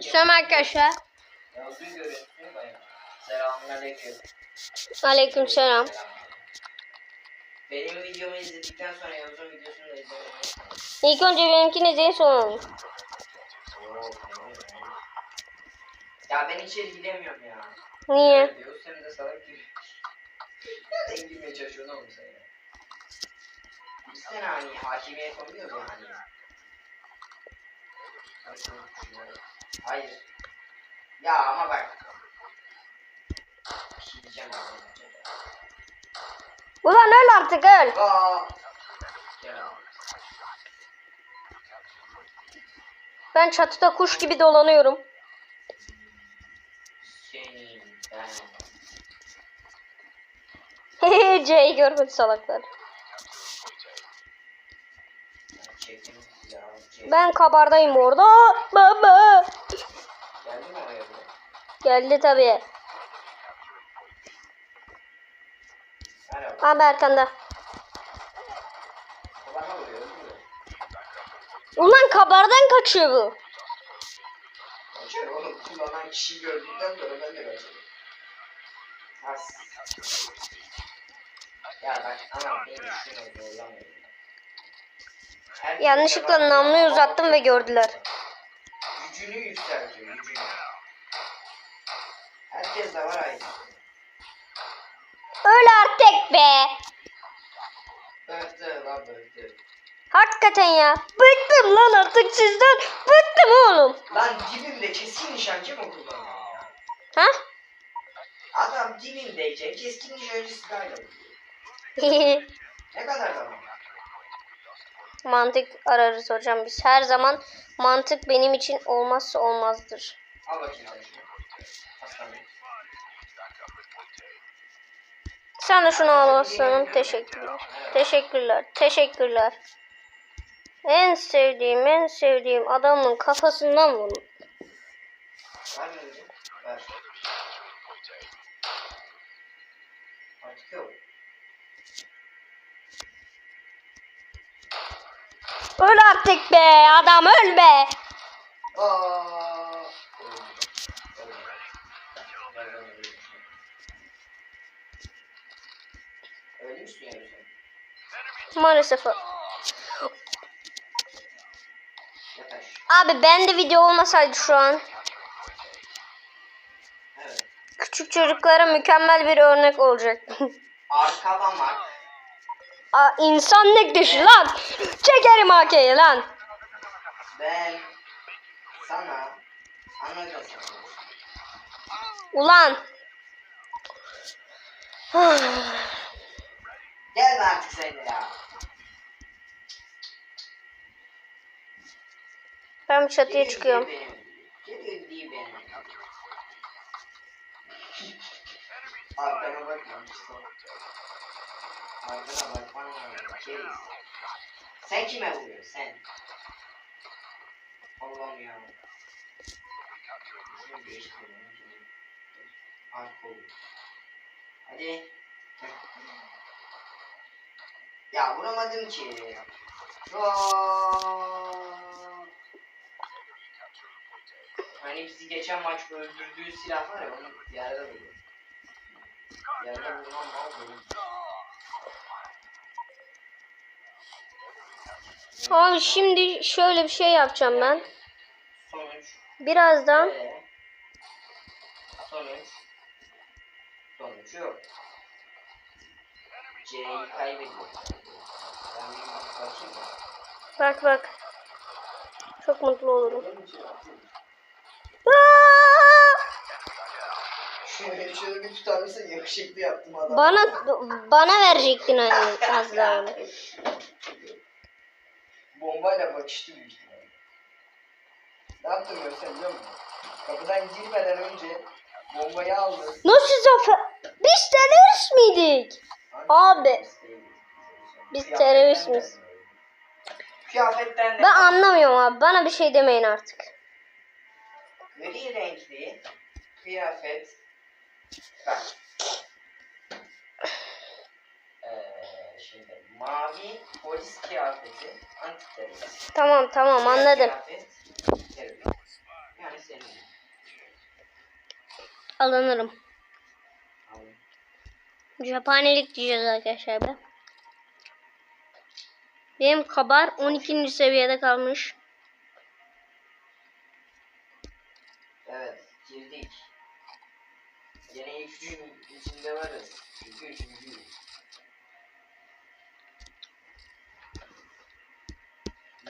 Selam arkadaşlar. Selamünaleyküm. Aleyküm selam. Benim videomu izledikten sonra Yavuz'un videosunu da izlemeyi. İlk önce benimkini izleyin sonra. Oo, Ya ben içeri gidemiyorum ya. Niye? Yavuz sen de salak gibi. Nereden girmeye çalışıyorsun oğlum sen ya? Gitsene hani hakimiyet oluyor ya. Nasıl şunları? Hayır. Ya ama bak. Bir diyeceğim abi. Ulan öl artık öl. Aa. Ben çatıda kuş gibi dolanıyorum. Senin ben. Hehe C'yi görmedi salaklar. Ben kabardayım orada. Baba. Geldi tabii. Abi arkanda. Ulan kabardan kaçıyor bu. Kaçar oğlum kullanan kişiyi gördükten sonra ben de. As. Ya bak anam beni şuna zorlamayın. Yanlışlıkla namluyu uzattım ve gördüler. Gücünü yükseltiyor gücünü. Herkes de var aynı. Öl artık be. Bıktı lan bıktı. Hakikaten ya. Bıktım lan artık sizden. Bıktım oğlum. Lan dibimde keskin nişancı mı kullanıyor ya? Ha? Adam dibimdeyken keskin nişancı silahıyla vuruyor. Ne kadar zaman? Mantık ararız hocam biz. Her zaman mantık benim için olmazsa olmazdır. Al bakayım sen de şunu al aslanım. Teşekkürler. Teşekkürler. Teşekkürler. En sevdiğim, en sevdiğim adamın kafasından vurun. Artık yok. Öl artık be adam öl be. Maalesef. Abi bende video olmasaydı şu an küçük çocuklara mükemmel bir örnek olacak. Arkalamak. Aa, insanlık dışı lan. Çekerim AK'yi lan. Ben sana anlatacağım. Ulan. Gelme artık sen ya. ben çatıya çıkıyorum. Geliyor değil benim. Arkana bakma işte. Sen kime vuruyorsun sen? Allah'ım ya. Arka olur. Hadi. Ya vuramadım ki. Aa! Hani bizi geçen maç öldürdüğü silah var ya onu yerde buluyor. Yerde bulunan mal Abi şimdi şöyle bir şey yapacağım ben. Sonuç. Birazdan sonuç. Sonuç yok. C'yi kaybediyor. Bak bak. Çok mutlu olurum. Şöyle bir tutar mısın? Yakışıklı yaptım adam. Bana bana verecektin hani az daha. Bombayla bakıştı büyük ihtimalle. Ne yaptım ben sen biliyor musun? Kapıdan girmeden önce bombayı aldı. Nasıl zafer? Biz terörist miydik? Abi. Biz terörist miyiz? Kıyafetten de Ben anlamıyorum abi. Bana bir şey demeyin artık. gri renkli kıyafet bak ee, şimdi mavi polis kıyafeti antiterörist Tamam tamam anladım. Terörist. Yani alınırım. Alın. Cephanelik diyeceğiz arkadaşlar be. Benim kabar 12. seviyede kalmış. Evet, girdik. Yine ilk üçün içinde varız. Çünkü üçüncüyüz.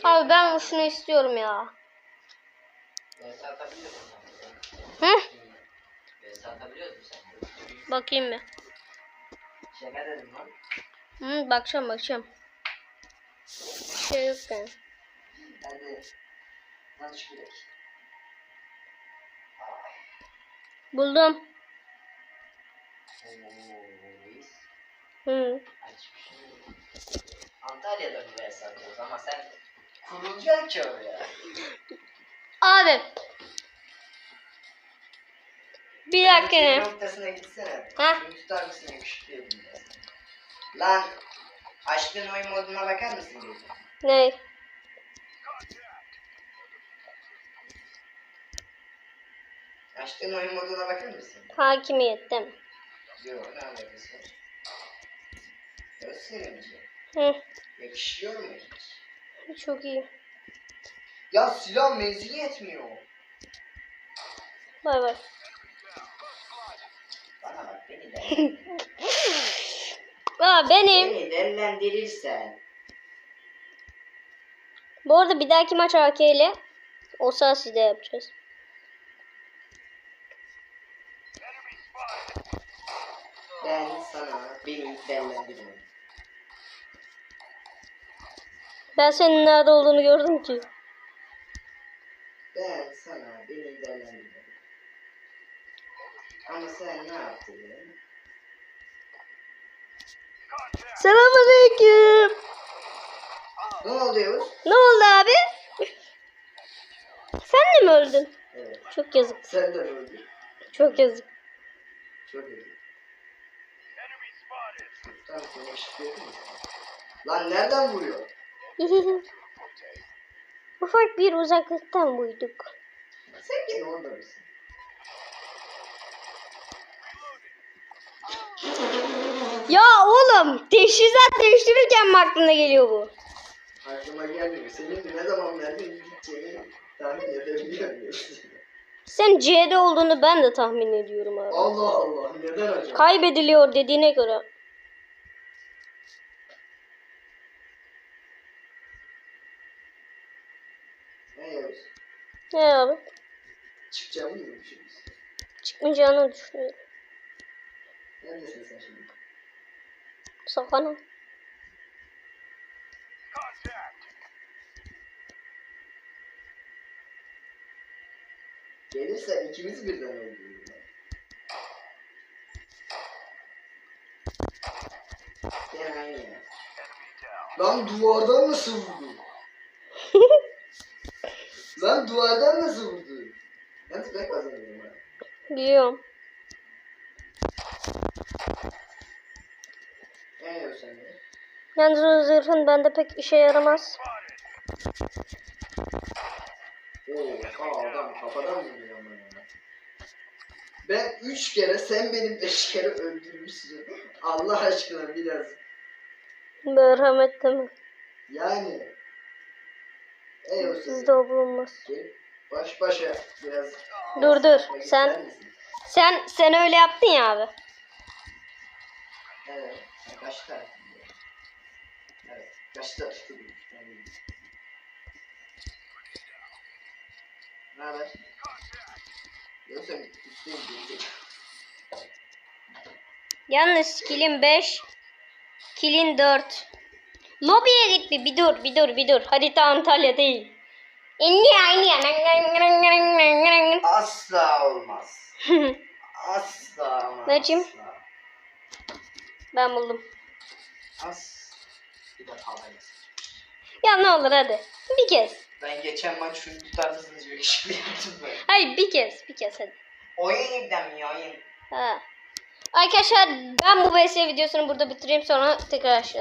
Abi ben şunu istiyorum ya. Hı? Bakayım bir. Şaka dedim lan. Hı, bakacağım bakacağım. Bir şey yok yani. Buldum. Hı. Antalya'da atıyoruz ama sen kurulacaksın ki oraya. Abi. Bir dakika. Ne? noktasına gitsene. Ha? Tutar mısın yakışıklı. Lan açtığın oyun moduna bakar mısın? Ne? Açtığın oyun moduna bakar mısın? Hakimiyette mi? Yok ne alakası var? Gösterince. Hı. Yakışıyor mu hiç? Çok iyi. Ya silah menzili yetmiyor. Bay bay. Bana bak beni de. Aa benim. beni dellendirirsen. Bu arada bir dahaki maç AK ile olsa sizde yapacağız. Ben sana beni dellendirmem. Ben senin nerede olduğunu gördüm ki. Ben sana beni dellendirmem. Ama sen ne yaptın? Selamünaleyküm. Ne oldu Yavuz? Ne oldu abi? Sen de mi öldün? Evet. Çok yazık. Sen de öldün. Çok yazık. Çok mi? Lan nereden vuruyor? Ufak bir uzaklıktan buyduk. Sen orada mısın? Ya oğlum teşhizat değiştirirken mi aklına geliyor bu? Aklıma gelmiyor. Senin ne zaman nereden gideceğini tahmin edebiliyorum. Sen C'de olduğunu ben de tahmin ediyorum abi. Allah Allah. Neden acaba? Kaybediliyor dediğine göre. ne Yavuz? Ne abi? Çıkacağımı mı düşünüyorsun? Çıkmayacağını düşünüyorum. Neredesin sen şimdi? Sakana. Gelirsen ikimiz birden öldürürüm. Gene aynı ya. Lan duvardan nasıl vurdu? Lan duvardan nasıl vurdu? Ben tıkla kazanıyorum ha. Biliyorum. Ne yiyorsun sen de? Yalnız o zırhın bende pek işe yaramaz. Oo, adam kafadan vuruyor ama ya. Ben üç kere, sen benim beş kere öldürmüşsün. Allah aşkına biraz. Merhamet mi? Yani. Ey o Sizde o bulunmaz. Gel, Baş başa biraz. Dur dur. Sen sen sen öyle yaptın ya abi. Evet. Kaç diyor. Evet. Kaç diyor. Ne haber? Yoksa üstteyim gelecek. Yalnız kilin 5. Kilin 4. Lobiye git bir, bir dur bir dur bir dur. Harita Antalya değil. İnni aynı ya. Asla olmaz. Asla Necim? asla. ben buldum. As. Bir de. Ya ne olur hadi. Bir kez. Ben geçen maç şunu tutar mısınız diyor. Şimdi ben. Hayır bir kez. Bir kez hadi. Oyun yüklemiyor oyun. Ha. Arkadaşlar ben bu VS videosunu burada bitireyim sonra tekrar açacağız.